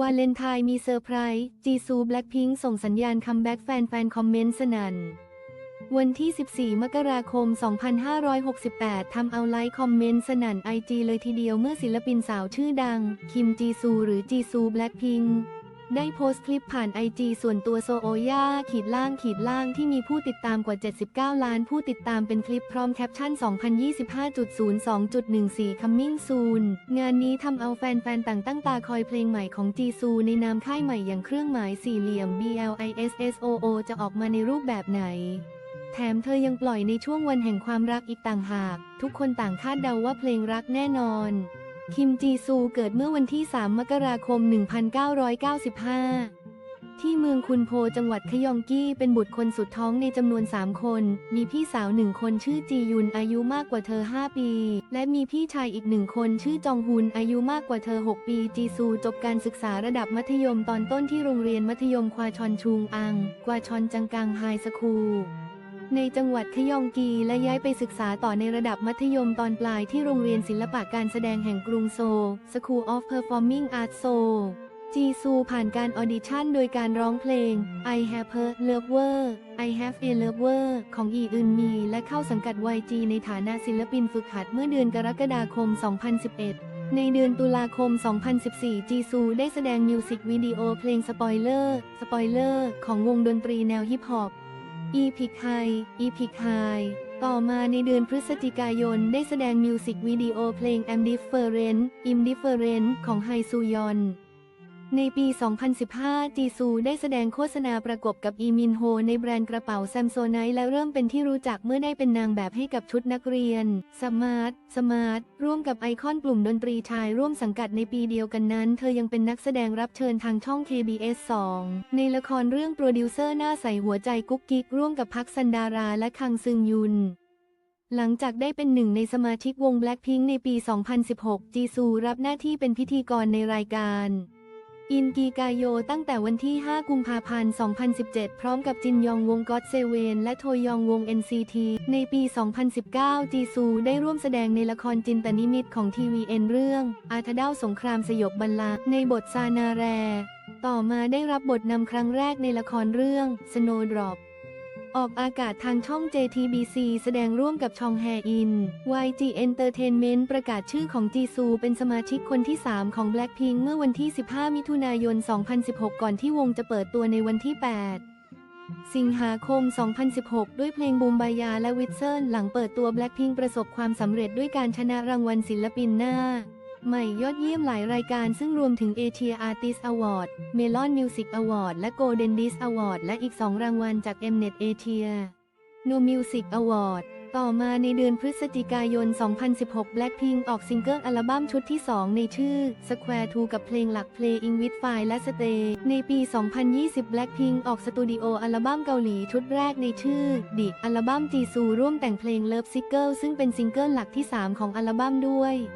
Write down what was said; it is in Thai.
วาเลนไทน์มีเซอร์ไพรส์ จีซูแบล็คพิงส่งสัญญาณคัมแบ็กแฟนๆ คอมเมนต์สนั่น วันที่ 14 มกราคม 2568 ทำเอาไลค์คอมเมนต์สนั่นไอจีเลยทีเดียวเมื่อศิลปินสาวชื่อดัง คิมจีซูหรือจีซูแบล็คพิงค์ ได้โพสต์คลิปผ่านไอจีส่วนตัวโซโอย่าขีดล่างขีดล่างที่มีผู้ติดตามกว่า 79 ล้านผู้ติดตามเป็นคลิปพร้อมแคปชั่น 2025.02.14 Coming Soon งานนี้ทำเอาแฟนๆ ต่างตั้งตาคอยเพลงใหม่ของจีซูในนามค่ายใหม่อย่างเครื่องหมายสี่เหลี่ยม BLISSOO จะออกมาในรูปแบบไหนแถมเธอยังปล่อยในช่วงวันแห่งความรักอีกต่างหาก ทุกคนต่างคาดเดาว่าเพลงรักแน่นอน คิมจีซูเกิดเมื่อวันที่ 3 มกราคม 1995 ที่เมืองคุนโพจังหวัดขยองกี้เป็นบุตรคนสุดท้องในจำนวน 3 คน มีพี่สาวหนึ่งคนชื่อจียุนอายุมากกว่าเธอ 5 ปี และมีพี่ชายอีกหนึ่งคนชื่อจองฮุนอายุมากกว่าเธอ 6 ปี จีซูจบการศึกษาระดับมัธยมตอนต้นที่โรงเรียนมัธยมควาชอนชุงอังกวาชอนจังกังไฮสคูล ในจังหวัดขยองกีและย้ายไปศึกษาต่อในระดับมัธยมตอนปลายที่โรงเรียนศิลปะการแสดงแห่งกรุงโซล School of Performing Arts Seoul จีซูผ่านการออดิชั่นโดยการร้องเพลง I Have a Lover I Have a Lover ของอีอึนมี และเข้าสังกัด YG ในฐานะศิลปินฝึกหัดเมื่อเดือนกรกฎาคม 2011 ในเดือนตุลาคม 2014 จีซูได้แสดงมิวสิกวิดีโอเพลง Spoiler Spoiler ของวงดนตรีแนวฮิปฮอป อีพิกไฮอีพิกไฮต่อมาในเดือนพฤศจิกายนได้แสดงมิวสิกวิดีโอเพลง I'm Different I'm Different ของไฮซูยอน ในปี 2015 จีซูได้แสดงโฆษณาประกบกับอีมินโฮในแบรนด์กระเป๋าแซมโซไนและเริ่มเป็นที่รู้จักเมื่อได้เป็นนางแบบให้กับชุดนักเรียน สมาร์ท สมาร์ท ร่วมกับไอคอนกลุ่มดนตรีชายร่วมสังกัดในปีเดียวกันนั้น เธอยังเป็นนักแสดงรับเชิญทางช่อง KBS 2 ในละครเรื่องโปรดิวเซอร์หน้าใสหัวใจกุ๊กกิ๊กร่วมกับพักซันดาราและคังซึงยุนหลังจากได้เป็นหนึ่งในสมาชิกวง Blackpink ในปี 2016 จีซูรับหน้าที่เป็นพิธีกรในรายการ อินกีกาโยตั้งแต่วันที่ 5 กุมภาพันธ์ 2017 พร้อมกับจินยองวงก็อดเซเวนและโทยองวง NCT ในปี 2019 จีซูได้ร่วมแสดงในละครจินตนิมิตของทีวีเอ็นเรื่อง อาทเด้าสงครามสยบบัลลังก์ในบทซานาแร ต่อมาได้รับบทนำครั้งแรกในละครเรื่อง Snowdrop ออกอากาศทางช่อง JTBC แสดงร่วมกับชองแฮอิน YG Entertainment ประกาศชื่อของจีซูเป็นสมาชิกคนที่ 3 ของ Blackpink เมื่อวันที่ 15 มิถุนายน 2016 ก่อนที่วงจะเปิดตัวในวันที่ 8 สิงหาคม 2016 ด้วยเพลงบูมบายาและวิทเซิลหลังเปิดตัว Blackpink ประสบความสำเร็จด้วยการชนะรางวัลศิลปินหน้า ใหม่ยอดเยี่ยมหลายรายการซึ่งรวมถึง Asia Artist Award Melon Music Award และ Golden Disc Award และอีก 2 รางวัลจาก Mnet Asia No Music Award ต่อมาในเดือนพฤศจิกายน 2016 Blackpink ออกซิงเกิลอัลบั้มชุดที่ 2 ในชื่อ Square 2 กับเพลงหลัก Playing with Fire และ Stay ในปี 2020 Blackpink ออกสตูดิโออัลบั้มเกาหลีชุดแรกในชื่อ ดิอัลบั้มจีซูร่วมแต่งเพลง Love Sickle ซึ่งเป็นซิงเกิลหลักที่ 3 ของอัลบั้มด้วย